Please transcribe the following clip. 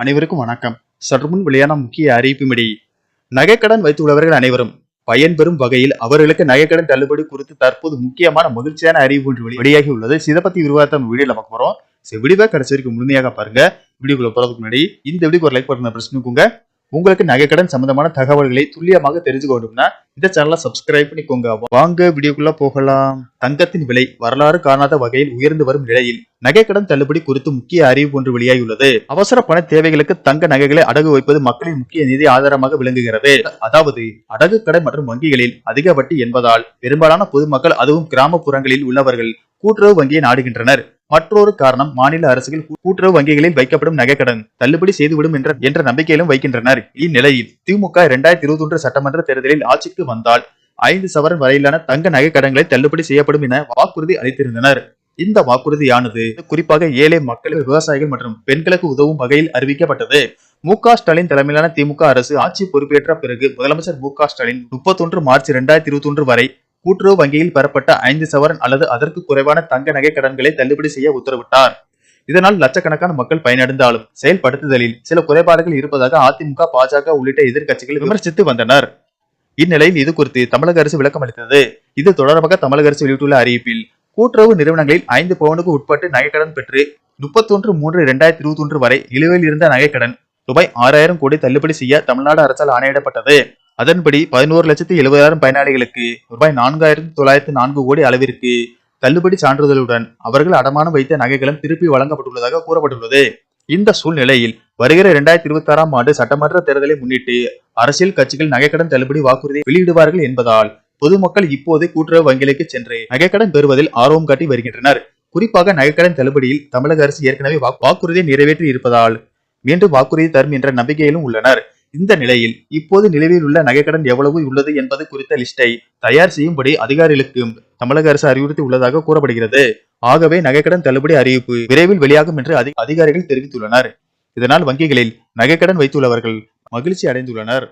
அனைவருக்கும் வணக்கம். சற்றுமுன் வெளியான முக்கிய அறிவிப்புமிடி நகைக்கடன் வைத்துள்ளவர்கள் அனைவரும் பயன்பெறும் வகையில் அவர்களுக்கு நகைக்கடன் தள்ளுபடி குறித்து தற்போது முக்கியமான மகிழ்ச்சியான அறிவு ஒன்று வெளியாகி உள்ளது இதை பத்தி விரிவாக நம்ம போறோம். வீடியோவை கடைசி வரைக்கும் முழுமையாக பாருங்க. வீடியோக்குள்ள போறதுக்கு முன்னாடி இந்த வீடியோக்கு ஒரு லைக் பண்ண பிரச்சனைக்குங்க உங்களுக்கு நகைக்கடன் சம்பந்தமான தகவல்களை துல்லியமாக தெரிஞ்சுக்க வேண்டும்னா இந்த சேனலை சப்ஸ்கிரைப் பண்ணிக்கோங்க. வாங்க வீடியோக்குள்ள போகலாம். தங்கத்தின் விலை வரலாறு காணாத வகையில் உயர்ந்து வரும் நிலையில் நகைக்கடன் தள்ளுபடி குறித்து முக்கிய அறிவு ஒன்று வெளியாகியுள்ளது. அவசர பண தேவைகளுக்கு தங்க நகைகளை அடகு வைப்பது மக்களின் முக்கிய நிதி ஆதாரமாக விளங்குகிறது. அதாவது அடகு கடை மற்றும் வங்கிகளில் அதிக வட்டி என்பதால் பெரும்பாலான பொதுமக்கள் அதுவும் கிராமப்புறங்களில் உள்ளவர்கள் கூட்டுறவு வங்கியை நாடுகின்றனர். மற்றொரு காரணம் மாநில அரசுகள் கூட்டுறவு வங்கிகளில் வைக்கப்படும் நகைக்கடன் தள்ளுபடி செய்துவிடும் என்ற என்ற நம்பிக்கையிலும் வைக்கின்றனர். இந்நிலையில் திமுக இரண்டாயிரத்தி இருபத்தி ஒன்று சட்டமன்ற தேர்தலில் ஆட்சிக்கு வந்தால் ஐந்து சவரன் வரையிலான தங்க நகைக்கடன்களை தள்ளுபடி செய்யப்படும் என வாக்குறுதி அளித்திருந்தனர். இந்த வாக்குறுதியானது குறிப்பாக ஏழை மக்கள் விவசாயிகள் மற்றும் பெண்களுக்கு உதவும் வகையில் அறிவிக்கப்பட்டது. மு ஸ்டாலின் தலைமையிலான திமுக அரசு ஆட்சி பொறுப்பேற்ற பிறகு முதலமைச்சர் மு ஸ்டாலின் முப்பத்தொன்று மார்ச் இரண்டாயிரத்தி இருபத்தி ஒன்று வரை கூட்டுறவு வங்கியில் பெறப்பட்ட ஐந்து சவரன் அல்லது அதற்கு குறைவான தங்க நகை கடன்களை தள்ளுபடி செய்ய உத்தரவிட்டார். இதனால் லட்சக்கணக்கான மக்கள் பயனடைந்தாலும் செயல்படுத்துதலில் சில குறைபாடுகள் இருப்பதாக அதிமுக பாஜக உள்ளிட்ட எதிர்க்கட்சிகள் விமர்சித்து வந்தனர். இந்நிலையில் இது குறித்து தமிழக அரசு விளக்கம் அளித்தது. இது தொடர்பாக தமிழக அரசு வெளியிட்டுள்ள அறிவிப்பில் கூட்டுறவு நிறுவனங்களில் ஐந்து பவுனுக்கு உட்பட்டு நகைக்கடன் பெற்று முப்பத்தொன்று மூன்று இரண்டாயிரத்தி இருபத்தி ஒன்று வரை நிலுவையில் இருந்த நகைக்கடன் ரூபாய் ஆறாயிரம் கோடி தள்ளுபடி செய்ய தமிழ்நாடு அரசால் ஆணையிடப்பட்டது. அதன்படி பதினோரு லட்சத்தி எழுபதாயிரம் பயனாளிகளுக்கு ரூபாய் நான்காயிரத்தி தொள்ளாயிரத்தி நான்கு கோடி அளவிற்கு தள்ளுபடி சான்றிதழுடன் அவர்கள் அடமானம் வைத்த நகைகளும் திருப்பி வழங்கப்பட்டுள்ளதாக கூறப்பட்டுள்ளது. இந்த சூழ்நிலையில் வருகிற இரண்டாயிரத்தி இருபத்தி ஆறாம் ஆண்டு சட்டமன்ற தேர்தலை முன்னிட்டு அரசியல் கட்சிகள் நகைக்கடன் தள்ளுபடி வாக்குறுதியை வெளியிடுவார்கள் என்பதால் பொதுமக்கள் இப்போது கூட்டுறவு வங்கிகளுக்கு சென்று நகைக்கடன் பெறுவதில் ஆர்வம் காட்டி வருகின்றனர். குறிப்பாக நகைக்கடன் தள்ளுபடியில் தமிழக அரசு ஏற்கனவே வாக்கு- வாக்குறுதியை நிறைவேற்றி இருப்பதால் மீண்டும் வாக்குறுதி தரும் என்ற நம்பிக்கையிலும் உள்ளனர். இந்த நிலையில் இப்போது நிலவில் உள்ள நகைக்கடன் எவ்வளவு உள்ளது என்பது குறித்த லிஸ்டை தயார் செய்யும்படி அதிகாரிகளுக்கும் தமிழக அரசு அறிவுறுத்தி உள்ளதாக கூறப்படுகிறது. ஆகவே நகைக்கடன் தள்ளுபடி அறிவிப்பு விரைவில் வெளியாகும் என்று அதிகாரிகள் தெரிவித்துள்ளனர். இதனால் வங்கிகளில் நகைக்கடன் வைத்துள்ளவர்கள் மகிழ்ச்சி அடைந்துள்ளனர்.